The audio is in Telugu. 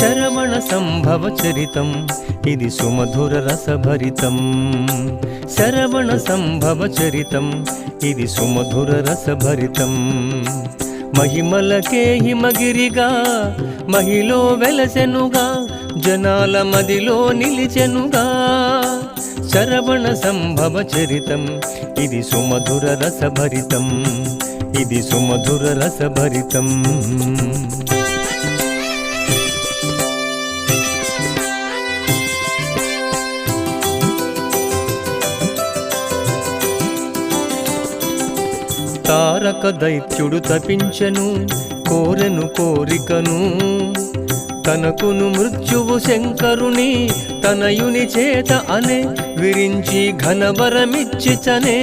శరవణ సంభవ చరితం. ఇది సుమధుర రసభరితం. శరవణ సంభవ చరితం. ఇది సుమధుర రసభరితం. మహిమలకే హిమగిరిగా మహిలో వెలసెనుగా జనాల మదిలో నిలిచెనుగా. శరవణ సంభవ చరితం. ఇది సుమధుర రసభరితం. ఇది సుమధుర రసభరితం. తారక దైత్యుడు తపించెను కోరెను కోరికను. తనకును మృత్యువు శంకరుని తనయుని చేత అనే విరించి ఘనవరమిచ్చిచనే